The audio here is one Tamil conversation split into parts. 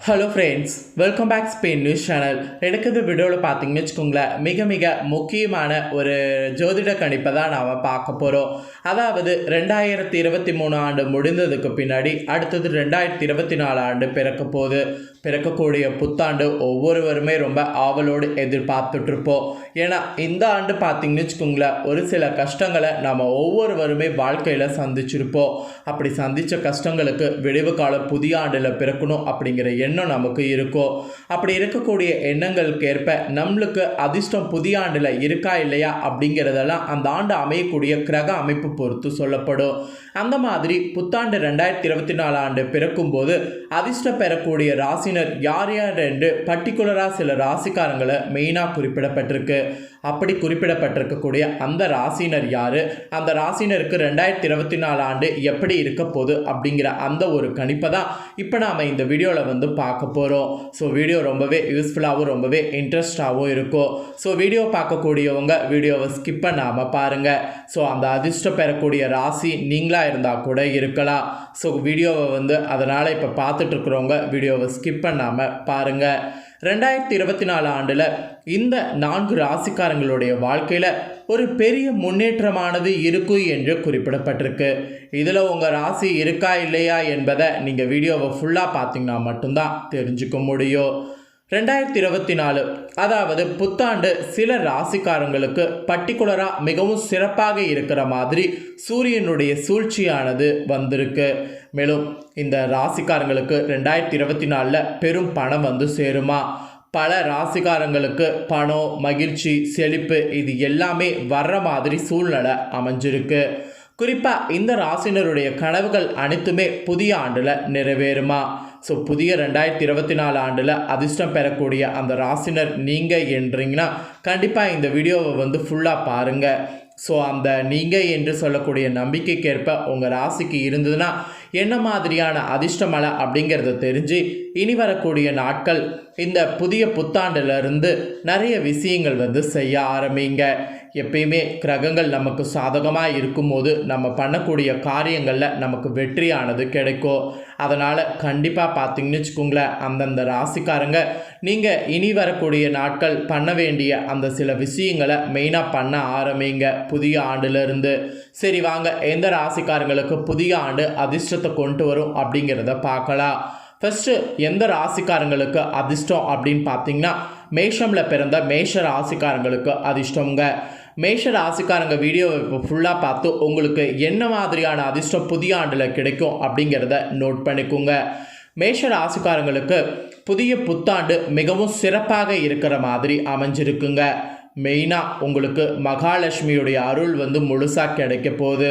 Hello friends welcome back Spain news channel எடுக்கிறது வீடியோவில் பார்த்தீங்கன்னு வச்சுக்கோங்களேன். மிக மிக முக்கியமான ஒரு ஜோதிட கணிப்பை தான் நாம் பார்க்க போகிறோம் அதாவது ரெண்டாயிரத்தி இருபத்தி மூணு ஆண்டு முடிந்ததுக்கு பின்னாடி அடுத்தது ரெண்டாயிரத்தி இருபத்தி நாலு ஆண்டு பிறக்க போது பிறக்கக்கூடிய புத்தாண்டு ஒவ்வொருவருமே ரொம்ப ஆவலோடு எதிர்பார்த்துட்ருப்போம் ஏன்னா இந்த ஆண்டு பார்த்திங்கன்னு வச்சுக்கோங்களேன் ஒரு சில கஷ்டங்களை நம்ம ஒவ்வொருவருமே வாழ்க்கையில் சந்திச்சிருப்போம். அப்படி சந்தித்த கஷ்டங்களுக்கு விடிவு காலம் புதிய ஆண்டில் பிறக்கணும் அப்படிங்கிற எண்ணம் நமக்கு இருக்கும் அப்படி இருக்கக்கூடிய எண்ணங்களுக்கு ஏற்ப நம்மளுக்கு அதிர்ஷ்டம் புதிய ஆண்டில் இருக்கா இல்லையா அப்படிங்கிறதெல்லாம் அந்த ஆண்டு அமையக்கூடிய கிரக அமைப்பு பொறுத்து சொல்லப்படும். அந்த மாதிரி புத்தாண்டு ரெண்டாயிரத்தி இருபத்தி நாலு ஆண்டு பிறக்கும்போது அதிர்ஷ்டம் பெறக்கூடிய ராசினர் யார் யார் என்று பர்டிகுலராக சில ராசிக்காரங்களை மெயினாக குறிப்பிடப்பட்டிருக்கு. அப்படி குறிப்பிடப்பட்டிருக்கக்கூடிய அந்த ராசினர் யார்? அந்த ராசினருக்கு ரெண்டாயிரத்தி இருபத்தி நாலு ஆண்டு எப்படி இருக்க போகுது அப்படிங்கிற அந்த ஒரு கணிப்பை தான் இப்போ நாம் இந்த வீடியோவில் வந்து பார்க்க போகிறோம் ஸோ வீடியோ ரொம்பவே யூஸ்ஃபுல்லாகவும் ரொம்பவே இன்ட்ரெஸ்டாகவும் இருக்கும். ஸோ வீடியோ பார்க்கக்கூடியவங்க வீடியோவை ஸ்கிப் பண்ணாமல் பாருங்கள் ஸோ அந்த அதிர்ஷ்டம் பெறக்கூடிய ராசி நீங்களாக இருந்தால் கூட இருக்கலாம். ஸோ வீடியோவை வந்து அதனால் இப்போ பார்த்துட்ருக்குறவங்க வீடியோவை ஸ்கிப் பண்ணாமல் பாருங்கள் ரெண்டாயிரத்தி இருபத்தி நாலு ஆண்டில் இந்த நான்கு ராசிக்காரங்களுடைய வாழ்க்கையில் ஒரு பெரிய முன்னேற்றமானது இருக்கும் என்று குறிப்பிடப்பட்டிருக்கு. இதில் உங்கள் ராசி இருக்கா இல்லையா என்பதை நீங்கள் வீடியோவை ஃபுல்லாக பார்த்தீங்கன்னா மட்டும்தான் தெரிஞ்சுக்க முடியும். ரெண்டாயிரத்தி இருபத்தி நாலு அதாவது புத்தாண்டு சில ராசிக்காரங்களுக்கு பர்டிகுலராக மிகவும் சிறப்பாக இருக்கிற மாதிரி சூரியனுடைய சூழ்ச்சியானது வந்திருக்கு. மேலும் இந்த ராசிக்காரங்களுக்கு ரெண்டாயிரத்தி இருபத்தி நாலில் பெரும் பணம் வந்து சேருமா? பல ராசிக்காரங்களுக்கு பணம் மகிழ்ச்சி செழிப்பு இது எல்லாமே வர்ற மாதிரி சூழ்நிலை அமைஞ்சிருக்கு. குறிப்பாக இந்த ராசினருடைய கனவுகள் அனைத்துமே புதிய ஆண்டில் நிறைவேறுமா? ஸோ புதிய ரெண்டாயிரத்தி இருபத்தி நாலு ஆண்டில் அதிர்ஷ்டம் பெறக்கூடிய அந்த ராசினர் நீங்கள் என்றீங்கன்னா கண்டிப்பாக இந்த வீடியோவை வந்து ஃபுல்லாக பாருங்கள் ஸோ அந்த நீங்கள் என்று சொல்லக்கூடிய நம்பிக்கைக்கேற்ப உங்கள் ராசிக்கு இருந்ததுன்னா என்ன மாதிரியான அதிர்ஷ்டமலை அப்படிங்கிறத தெரிஞ்சு இனி வரக்கூடிய நாட்கள் இந்த புதிய புத்தாண்டிலிருந்து நிறைய விஷயங்கள் வந்து செய்ய ஆரம்பிங்க. எப்பயுமே கிரகங்கள் நமக்கு சாதகமாக இருக்கும்போது நம்ம பண்ணக்கூடிய காரியங்களில் நமக்கு வெற்றியானது கிடைக்கும் அதனால் கண்டிப்பாக பார்த்தீங்கன்னு வச்சுக்கோங்களேன் அந்தந்த ராசிக்காரங்க நீங்கள் இனி வரக்கூடிய நாட்கள் பண்ண வேண்டிய அந்த சில விஷயங்களை மெயினாக பண்ண ஆரம்பிங்க. புதிய ஆண்டுலேருந்து. சரி வாங்க எந்த ராசிக்காரங்களுக்கு புதிய ஆண்டு அதிர்ஷ்டத்தை கொண்டு வரும் அப்படிங்கிறத பார்க்கலாம். ஃபஸ்ட்டு எந்த ராசிக்காரங்களுக்கு அதிர்ஷ்டம் அப்படின்னு பார்த்தீங்கன்னா மேஷமில் பிறந்த மேஷ ராசிக்காரங்களுக்கு அதிர்ஷ்டங்க மேஷ ராசிக்காரங்க வீடியோவை இப்போ ஃபுல்லாக பார்த்து உங்களுக்கு என்ன மாதிரியான அதிர்ஷ்டம் புதிய ஆண்டில் கிடைக்கும் அப்படிங்கிறத நோட் பண்ணிக்கோங்க. மேஷ ராசிக்காரங்களுக்கு புதிய புத்தாண்டு மிகவும் சிறப்பாக இருக்கிற மாதிரி அமைஞ்சிருக்குங்க. மெயினாக உங்களுக்கு மகாலட்சுமியுடைய அருள் வந்து முழுசாக கிடைக்க போகுது.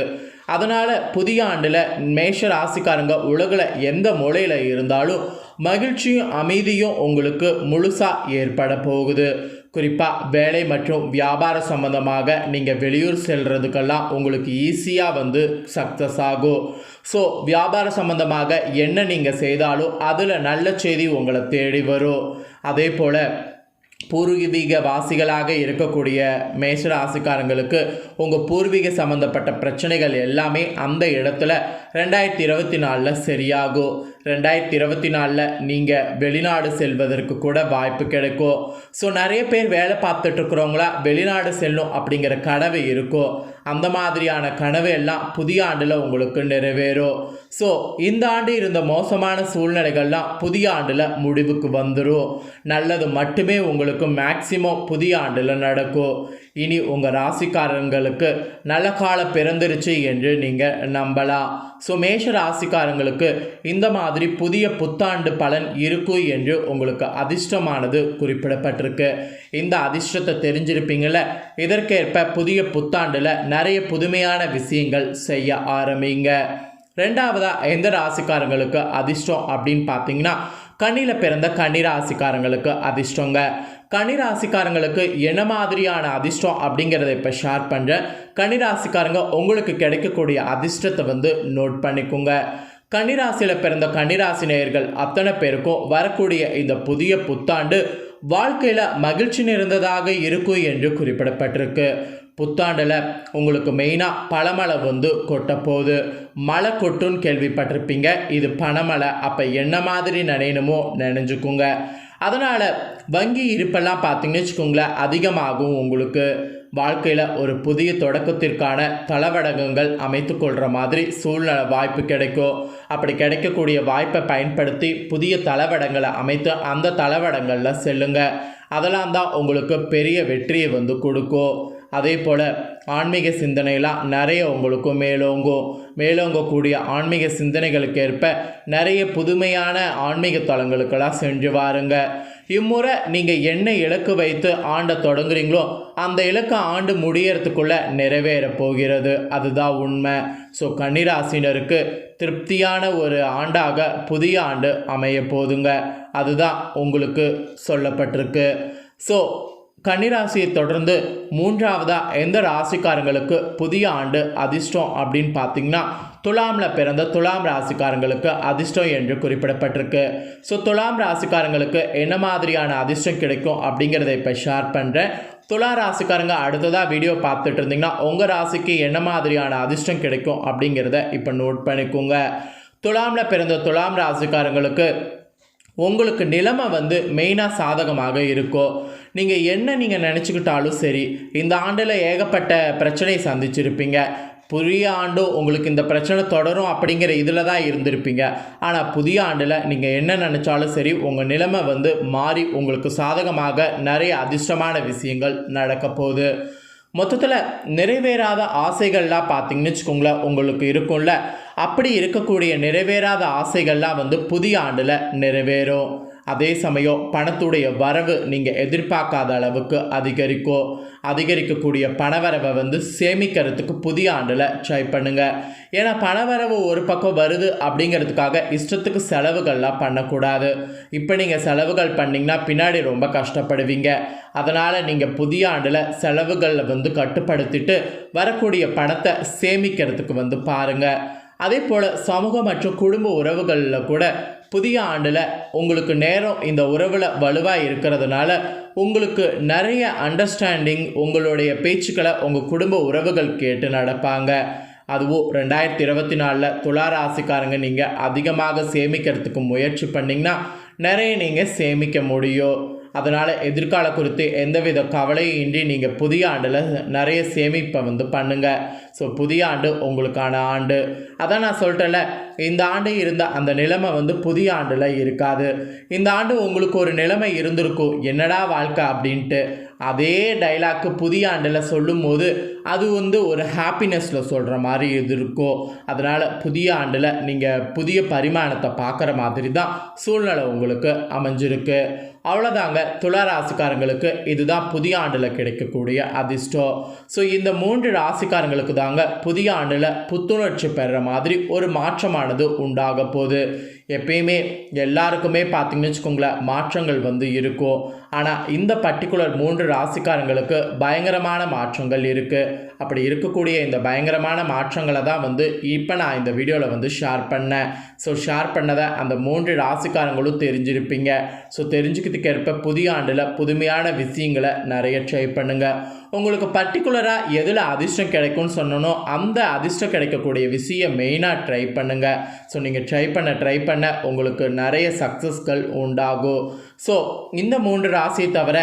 அதனால் புதிய ஆண்டில் மேஷ ராசிக்காரங்க உலகில் எந்த மூலையில் இருந்தாலும் மகிழ்ச்சியும் அமைதியும் உங்களுக்கு முழுசாக ஏற்பட போகுது. குறிப்பாக வேலை மற்றும் வியாபார சம்பந்தமாக நீங்கள் வெளியூர் செல்கிறதுக்கெல்லாம் உங்களுக்கு ஈஸியாக வந்து சக்ஸஸ் ஆகும். ஸோ வியாபார சம்பந்தமாக என்ன நீங்கள் செய்தாலும் அதில் நல்ல செய்தி உங்களை தேடி வரும். அதே போல் பூர்வீக வாசிகளாக இருக்கக்கூடிய மேஷ ராசிக்காரங்களுக்கு உங்கள் பூர்வீக சம்மந்தப்பட்ட பிரச்சனைகள் எல்லாமே அந்த இடத்துல ரெண்டாயிரத்தி இருபத்தி நாலில் சரியாகும். ரெண்டாயிரத்தி இருபத்தி நாலில் நீங்கள் வெளிநாடு செல்வதற்கு கூட வாய்ப்பு கிடைக்கும். ஸோ நிறைய பேர் வேலை பார்த்துட்ருக்குறவங்களா வெளிநாடு செல்லும் அப்படிங்கிற கனவு இருக்கும் அந்த மாதிரியான கனவு எல்லாம் புதிய ஆண்டில் உங்களுக்கு நிறைவேறும். ஸோ இந்த ஆண்டு இருந்த மோசமான சூழ்நிலைகள்லாம் புதிய ஆண்டில் முடிவுக்கு வந்துடும் நல்லது மட்டுமே உங்களுக்கு மேக்சிமம் புதிய ஆண்டில் நடக்கும். இனி உங்கள் ராசிக்காரங்களுக்கு நல்ல காலம் பிறந்துருச்சு என்று நீங்கள் நம்பலாம். ஸோ மேஷ ராசிக்காரங்களுக்கு இந்த மாதிரி புதிய புத்தாண்டு பலன் இருக்கும் என்று உங்களுக்கு அதிர்ஷ்டமானது குறிப்பிடப்பட்டிருக்கு. இந்த அதிர்ஷ்டத்தை தெரிஞ்சிருப்பீங்கள இதற்கேற்ப புதிய புத்தாண்டில் நிறைய புதுமையான விஷயங்கள் செய்ய ஆரம்பிங்க. ரெண்டாவதாக எந்த ராசிக்காரங்களுக்கு அதிர்ஷ்டம் அப்படின்னு பார்த்தீங்கன்னா கண்ணியில் பிறந்த கன்னிராசிக்காரங்களுக்கு அதிர்ஷ்டங்க. கன்னிராசிக்காரங்களுக்கு என்ன மாதிரியான அதிர்ஷ்டம் அப்படிங்கிறத இப்போ ஷேர் பண்ணுறேன் கன்னிராசிக்காரங்க உங்களுக்கு கிடைக்கக்கூடிய அதிர்ஷ்டத்தை வந்து நோட் பண்ணிக்கோங்க. கன்னிராசியில் பிறந்த கன்னிராசி நேயர்கள் அத்தனை பேருக்கும் வரக்கூடிய இந்த புதிய புத்தாண்டு வாழ்க்கையில் மகிழ்ச்சி நிறைந்ததாக இருக்கும் என்று குறிப்பிடப்பட்டிருக்கு. புத்தாண்டில் உங்களுக்கு மெயினாக பழமழை வந்து கொட்ட போகுது. மழை கொட்டுன்னு கேள்விப்பட்டிருப்பீங்க. இது பணமழை அப்போ என்ன மாதிரி நினைணுமோ நினைஞ்சுக்குங்க. அதனால் வங்கி இருப்பெல்லாம் பார்த்தீங்கன்னு வச்சுக்கோங்களேன் அதிகமாகும் உங்களுக்கு வாழ்க்கையில் ஒரு புதிய தொடக்கத்திற்கான தளவடகங்கள் அமைத்து கொள்கிற மாதிரி சூழ்நிலை வாய்ப்பு கிடைக்கும். அப்படி கிடைக்கக்கூடிய வாய்ப்பை பயன்படுத்தி புதிய தளவடங்களை அமைத்து அந்த தளவடங்களில் செல்லுங்க. அதெல்லாம் தான் உங்களுக்கு பெரிய வெற்றியை வந்து கொடுக்கும். அதே போல் ஆன்மீக சிந்தனைலாம் நிறைய உங்களுக்கு மேலோங்கும் மேலோங்கக்கூடிய ஆன்மீக சிந்தனைகளுக்கு ஏற்ப நிறைய புதுமையான ஆன்மீக தலங்களுக்கெல்லாம் சென்று வாருங்க. இம்முறை நீங்கள் என்ன இலக்கு வைத்து ஆண்ட தொடங்குறீங்களோ அந்த இலக்கு ஆண்டு முடியறதுக்குள்ளே நிறைவேற போகிறது. அதுதான் உண்மை. ஸோ கன்னிராசினருக்கு திருப்தியான ஒரு ஆண்டாக புதிய ஆண்டு அமைய போதுங்க. அதுதான் உங்களுக்கு சொல்லப்பட்டிருக்கு. ஸோ கன்னிராசியை தொடர்ந்து மூன்றாவதாக எந்த ராசிக்காரங்களுக்கு புதிய ஆண்டு அதிர்ஷ்டம் அப்படின்னு பார்த்தீங்கன்னா துலாமில் பிறந்த துலாம் ராசிக்காரங்களுக்கு அதிர்ஷ்டம் என்று குறிப்பிடப்பட்டிருக்கு. ஸோ துலாம் ராசிக்காரங்களுக்கு என்ன மாதிரியான அதிர்ஷ்டம் கிடைக்கும் அப்படிங்கிறத இப்போ ஷேர் பண்ணுறேன் துலா ராசிக்காரங்க அடுத்ததாக வீடியோ பார்த்துட்டு இருந்தீங்கன்னா உங்கள் ராசிக்கு என்ன மாதிரியான அதிர்ஷ்டம் கிடைக்கும் அப்படிங்கிறத இப்போ நோட் பண்ணிக்கோங்க. துலாமில் பிறந்த துலாம் ராசிக்காரங்களுக்கு உங்களுக்கு நிலைமை வந்து மெயினாக சாதகமாக இருக்கும் நீங்கள் என்ன நீங்கள் நினச்சிக்கிட்டாலும் சரி இந்த ஆண்டில் ஏகப்பட்ட பிரச்சனையை சந்திச்சிருப்பீங்க. புதிய ஆண்டும் உங்களுக்கு இந்த பிரச்சனை தொடரும் அப்படிங்கிற இதில் தான் இருந்திருப்பீங்க. ஆனால் புதிய ஆண்டில் நீங்கள் என்ன நினச்சாலும் சரி உங்கள் நிலைமை வந்து மாறி உங்களுக்கு சாதகமாக நிறைய அதிர்ஷ்டமான விஷயங்கள் நடக்க போகுது. மொத்தத்தில் நிறைவேறாத ஆசைகள்லாம் பார்த்தீங்கன்னு வச்சுக்கோங்களேன் உங்களுக்கு இருக்கும்ல. அப்படி இருக்கக்கூடிய நிறைவேறாத ஆசைகள்லாம் வந்து புதிய ஆண்டில் நிறைவேறும். அதே சமயம் பணத்துடைய வரவு நீங்கள் எதிர்பார்க்காத அளவுக்கு அதிகரிக்கும் அதிகரிக்கக்கூடிய பணவரவை வந்து சேமிக்கிறதுக்கு புதிய ஆண்டில் ட்ரை பண்ணுங்கள் ஏன்னா பணவரவு ஒரு பக்கம் வருது அப்படிங்கிறதுக்காக இஷ்டத்துக்கு செலவுகள்லாம் பண்ணக்கூடாது. இப்போ நீங்கள் செலவுகள் பண்ணிங்கன்னா பின்னாடி ரொம்ப கஷ்டப்படுவீங்க. அதனால் நீங்கள் புதிய ஆண்டில் செலவுகளில் வந்து கட்டுப்படுத்திட்டு வரக்கூடிய பணத்தை சேமிக்கிறதுக்கு வந்து பாருங்கள் அதே போல் சமூக மற்றும் குடும்ப உறவுகளில் கூட புதிய ஆண்டில் உங்களுக்கு நேரம் இந்த உறவில் வலுவாக இருக்கிறதுனால உங்களுக்கு நிறைய அண்டர்ஸ்டாண்டிங் உங்களுடைய பேச்சுக்களை உங்கள் குடும்ப உறவுகள் கேட்டு நடப்பாங்க. அதுவும் ரெண்டாயிரத்தி இருபத்தி நாலில் துலா ராசிக்காரங்க நீங்கள் அதிகமாக சேமிக்கிறதுக்கு முயற்சி பண்ணிங்கன்னா நிறைய நீங்கள் சேமிக்க முடியும். அதனால் எதிர்கால குறித்து எந்தவித கவலையும் இன்றி நீங்கள் புதிய ஆண்டில் நிறைய சேமிப்பை வந்து பண்ணுங்கள் ஸோ புதிய ஆண்டு உங்களுக்கான ஆண்டு. அதான் நான் சொல்லிட்டேன்ல இந்த ஆண்டு இருந்த அந்த நிலைமை வந்து புதிய ஆண்டில் இருக்காது. இந்த ஆண்டு உங்களுக்கு ஒரு நிலைமை இருந்திருக்கும். என்னடா வாழ்க்கை அப்படின்ட்டு அதே டைலாக்கு புதிய ஆண்டில் சொல்லும்போது அது வந்து ஒரு ஹாப்பினஸில் சொல்கிற மாதிரி இது இருக்கும் அதனால் புதிய ஆண்டில் நீங்கள் புதிய பரிமாணத்தை பார்க்குற மாதிரி தான் சூழ்நிலை உங்களுக்கு அமைஞ்சிருக்கு. அவ்வளோதாங்க துலா ராசிக்காரங்களுக்கு இதுதான் புதிய ஆண்டில் கிடைக்கக்கூடிய அதிர்ஷ்டம். ஸோ இந்த மூன்று ராசிக்காரங்களுக்கு தாங்க புதிய ஆண்டில் புத்துணர்ச்சி பெறுற மாதிரி ஒரு மாற்றமானது உண்டாக போகுது. எப்பயுமே எல்லாருக்குமே பார்த்தீங்கன்னு வச்சுக்கோங்களேன் மாற்றங்கள் வந்து இருக்கும். ஆனால் இந்த பர்டிகுலர் மூன்று ராசிக்காரங்களுக்கு பயங்கரமான மாற்றங்கள் இருக்குது அப்படி இருக்கக்கூடிய இந்த பயங்கரமான மாற்றங்களை தான் வந்து இப்போ நான் இந்த வீடியோவில் வந்து ஷேர் பண்ணேன். ஸோ ஷேர் பண்ணதை அந்த மூன்று ராசிக்காரங்களும் தெரிஞ்சிருப்பீங்க. ஸோ தெரிஞ்சுக்கிறதுக்கேற்ப புதிய ஆண்டில் புதுமையான விஷயங்களை நிறைய ட்ரை பண்ணுங்கள் உங்களுக்கு பர்டிகுலராக எதில் அதிர்ஷ்டம் கிடைக்கும்னு சொன்னனோ அந்த அதிர்ஷ்டம் கிடைக்கக்கூடிய விஷயம் மெயினாக ட்ரை பண்ணுங்கள் ஸோ நீங்கள் ட்ரை பண்ண ட்ரை பண்ண உங்களுக்கு நிறைய சக்ஸஸ்கள் உண்டாகும். ஸோ இந்த மூன்று ராசியை தவிர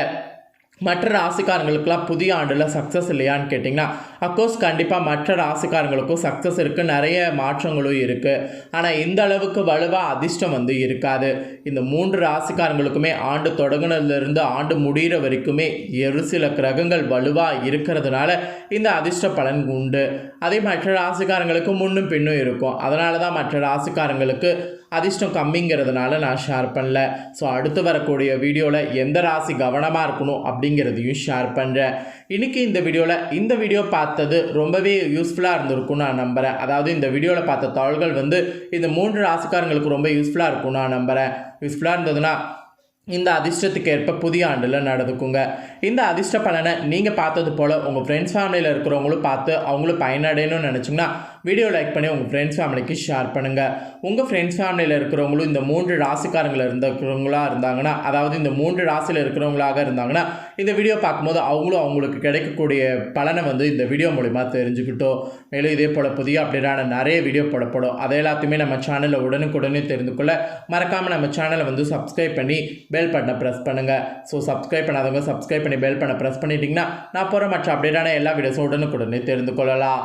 மற்ற ராசிக்காரங்களுக்குலாம் புதிய ஆண்டில் சக்ஸஸ் இல்லையான்னு கேட்டிங்கன்னா அஃப்கோர்ஸ் கண்டிப்பாக மற்ற ராசிக்காரங்களுக்கும் சக்ஸஸ் இருக்குது நிறைய மாற்றங்களும் இருக்குது ஆனால் இந்த அளவுக்கு வலுவாக அதிர்ஷ்டம் வந்து இருக்காது. இந்த மூன்று ராசிக்காரங்களுக்குமே ஆண்டு தொடங்கினதுலேருந்து ஆண்டு முடிகிற வரைக்குமே ஒரு சில கிரகங்கள் வலுவாக இருக்கிறதுனால இந்த அதிர்ஷ்ட பலன் உண்டு. அதே மற்ற ராசிக்காரங்களுக்கு முன்னும் பின்னும் இருக்கும். அதனால தான் மற்ற ராசிக்காரங்களுக்கு அதிர்ஷ்டம் கம்மிங்கிறதுனால நான் ஷேர் பண்ணல. ஸோ அடுத்து வரக்கூடிய வீடியோவில் எந்த ராசி கவனமாக இருக்கணும் அப்படி அப்படிங்கிறதையும் ஷேர் பண்ணுறேன் இன்றைக்கி இந்த வீடியோவில் இந்த வீடியோ பார்த்தது ரொம்பவே யூஸ்ஃபுல்லாக இருந்திருக்கும் நான் நம்புகிறேன் அதாவது இந்த வீடியோவில் பார்த்த தாள்கள் வந்து இந்த மூன்று ராசிக்காரங்களுக்கு ரொம்ப யூஸ்ஃபுல்லாக இருக்கும் நான் நம்புகிறேன் யூஸ்ஃபுல்லாக இருந்ததுன்னா இந்த அதிர்ஷ்டத்துக்கு ஏற்ப புதிய ஆண்டில் நடந்துக்குங்க. இந்த அதிர்ஷ்ட பலனை நீங்கள் பார்த்தது போல் உங்கள் ஃப்ரெண்ட்ஸ் ஃபேமிலியில் இருக்கிறவங்களும் பார்த்து அவங்களும் பயனடையணும்னு நினச்சிங்கன்னா வீடியோ லைக் பண்ணி உங்கள் ஃப்ரெண்ட்ஸ் ஃபேமிலிக்கு ஷேர் பண்ணுங்கள் உங்கள் ஃப்ரெண்ட்ஸ் ஃபேமிலியில் இருக்கிறவங்களும் இந்த மூன்று ராசிக்காரங்களில் இருந்தவங்களாக இருந்தாங்கன்னா அதாவது இந்த மூன்று ராசியில் இருக்கிறவங்களாக இருந்தாங்கன்னா இந்த வீடியோ பார்க்கும்போது அவங்களும் அவங்களுக்கு கிடைக்கக்கூடிய பலனை வந்து இந்த வீடியோ மூலிமா தெரிஞ்சுக்கிட்டோம். மேலும் இதே போல் புதிய அப்டேட்டான நிறைய வீடியோ போடப்படும். அதை எல்லாத்தையுமே நம்ம சேனலில் உடனுக்குடனே தெரிந்து கொள்ள மறக்காமல் நம்ம சேனலை வந்து சப்ஸ்கிரைப் பண்ணி பெல் பட்டனை ப்ரெஸ் பண்ணுங்கள் ஸோ சப்ஸ்கிரைப் பண்ணாதவங்க சப்ஸ்கிரைப் பண்ணி பெல் பண்ண ப்ரெஸ் பண்ணிட்டீங்கன்னா நான் போகிற மற்ற அப்டேட்டான எல்லா வீடியோஸும் உடனுக்குடனே தெரிந்து கொள்ளலாம்.